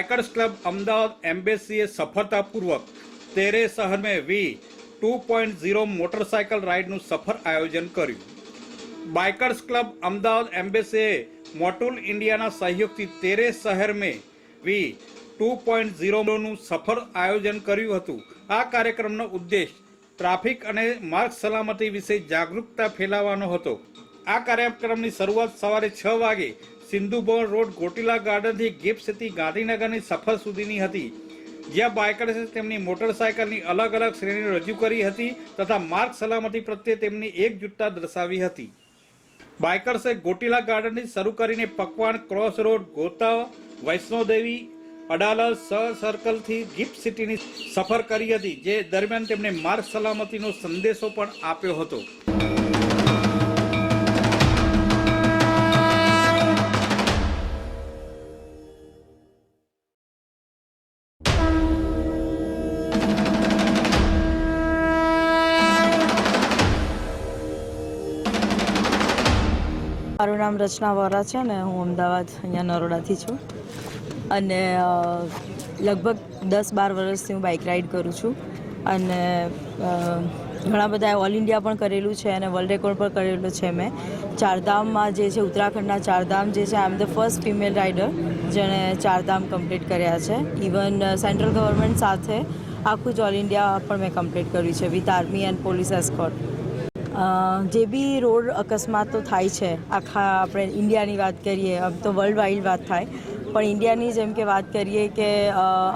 રાયકર્સ club Ahmedabad એમ્બેસીએ સફળતાપૂર્વક તેરે શહેર V two point zero motorcycle રાઇડનું સફળ આયોજન કર્યું. બાઇકર્સ ક્લબ અમદાવાદ એમ્બેસીએ મોટુલ ઇન્ડિયાના સહયોગથી તેરે શહેરમાં વી ટુ પોઈન્ટ ઝીરોનું સફળ આયોજન કર્યું હતું. આ કાર્યક્રમનો ઉદ્દેશ ટ્રાફિક અને માર્ગ સલામતી વિશે જાગૃતતા ફેલાવવાનો હતો. આ કાર્યક્રમની શરૂઆત સવારે છ વાગે સિંધુભવન રોડ ગોટીલા ગાર્ડનથી ગિફ્ટ સિટી ગાંધીનગરની સફર સુધીની હતી. જ્યાં બાઇકર્સે તેમની મોટરસાયકલની અલગ અલગ શ્રેણી રજૂ કરી હતી તથા માર્ગ સલામતી પ્રત્યે તેમની એકજૂટતા દર્શાવી હતી. બાઇકર્સે ગોટીલા ગાર્ડનથી શરૂ કરીને પકવાન, ક્રોસ રોડ ગોતા વૈષ્ણોદેવી, અડાલજ સ સર્કલથી ગિફ્ટ સિટીની સફર કરી હતી, જે દરમિયાન તેમણે માર્ગ સલામતીનો સંદેશો પણ આપ્યો હતો. મારું નામ રચના વોરા છે ને હું અમદાવાદ અહીંયા નરોડાથી છું. અને લગભગ દસ બાર વર્ષથી હું બાઇક રાઇડ કરું છું. અને ઘણા બધા ઓલ ઇન્ડિયા પણ કરેલું છે અને વર્લ્ડ રેકોર્ડ પણ કરેલું છે મેં. ચારધામમાં જે છે ઉત્તરાખંડના ચારધામ જે છે I am the first female rider જેણે ચારધામ કમ્પ્લીટ કર્યા છે. ઇવન સેન્ટ્રલ ગવર્મેન્ટ સાથે આખું જ ઓલ ઇન્ડિયા પણ મેં કમ્પ્લીટ કર્યું છે with army and police escort uh, જે બી રોડ અકસ્માતો થાય છે, આખા આપણે ઇન્ડિયાની વાત કરીએ, આમ તો વર્લ્ડ વાઇડ વાત થાય પણ ઇન્ડિયાની જેમ કે વાત કરીએ કે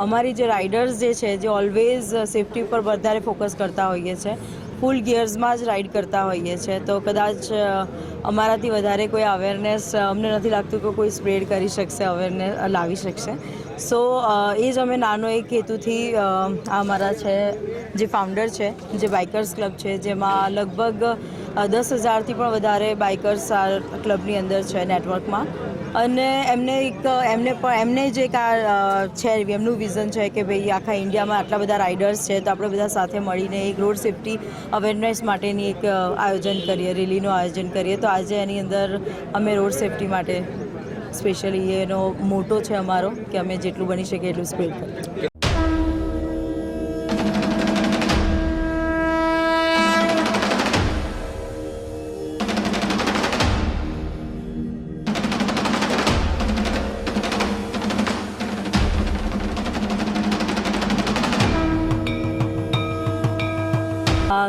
અમારી જે રાઇડર્સ જે છે, જે ઓલવેઝ સેફટી ઉપર વધારે ફોકસ કરતા હોઈએ છે ફૂલ ગિયર્સમાં જ રાઇડ કરતા હોઈએ છે, તો કદાચ અમારાથી વધારે કોઈ અવેરનેસ અમને નથી લાગતું કે કોઈ સ્પ્રેડ કરી શકશે અવેરનેસ લાવી શકશે. સો એ જ અમે નાનો એક હેતુથી આ અમારા છે, જે ફાઉન્ડર છે, જે બાઇકર્સ ક્લબ છે, જેમાં લગભગ દસ હજારથી પણ વધારે બાઇકર્સ આ ક્લબની અંદર છે નેટવર્કમાં અને એમને એક, એમને પણ એમને જે એક આ છે, એમનું વિઝન છે કે ભાઈ આખા ઇન્ડિયામાં આટલા બધા રાઇડર્સ છે તો આપણે બધા સાથે મળીને એક રોડ સેફટી અવેરનેસ માટેની એક આયોજન કરીએ, રેલીનું આયોજન કરીએ. તો આજે એની અંદર અમે રોડ સેફટી માટે સ્પેશિયલી એનો મોટો છે અમારો કે અમે જેટલું બની શકીએ એટલું સ્પીડ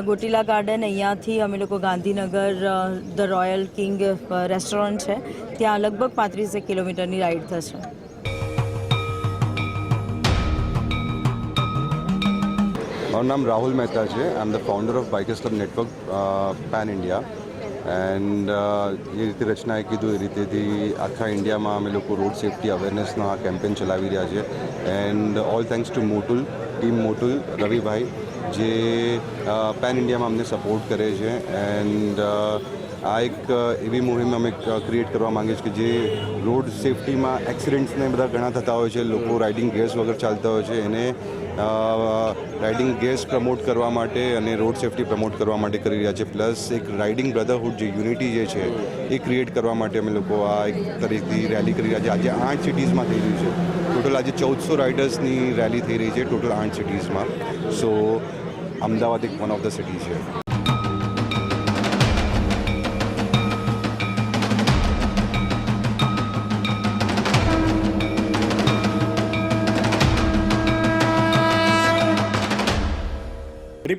ગોટીલા ગાર્ડન અહીંયાથી અમે લોકો Gandhinagar the royal king restaurant છે. ત્યાં લગભગ પાંત્રીસેક કિલોમીટરની રાઈડ થશે. મારું નામ રાહુલ મહેતા છે. I am the founder of bikers club network pan India and જે રીતે રચનાએ કીધું એ રીતેથી આખા ઇન્ડિયામાં અમે લોકો રોડ સેફટી અવેરનેસનો આ કેમ્પેન ચલાવી રહ્યા છે. And all thanks to Motul, team Motul, Ravibhai જે પેન ઇન્ડિયામાં અમને સપોર્ટ કરે છે. એન્ડ આ એક એવી મુહિમ અમે ક્રિએટ કરવા માંગીએ છીએ કે જે રોડ સેફટીમાં એક્સિડન્ટ્સને બધા ઘણા થતા હોય છે, લોકો રાઇડિંગ ગેર્સ વગર ચાલતા હોય છે, એને રાઇડિંગ ગેર્સ પ્રમોટ કરવા માટે અને રોડ સેફટી પ્રમોટ કરવા માટે કરી રહ્યા છે. પ્લસ એક રાઇડિંગ બ્રધરહુડ જે યુનિટી જે છે, એ ક્રિએટ કરવા માટે અમે લોકો આ એક તરીકેથી રેલી કરી રહ્યા છે. આજે આઠ સિટીઝમાં થઈ રહ્યું છે. ટોટલ આજે ચૌદસો રાઇડર્સની રેલી થઈ રહી છે ટોટલ આઠ સિટીઝમાં સો અમદાવાદ એક વન ઓફ ધ સિટી છે.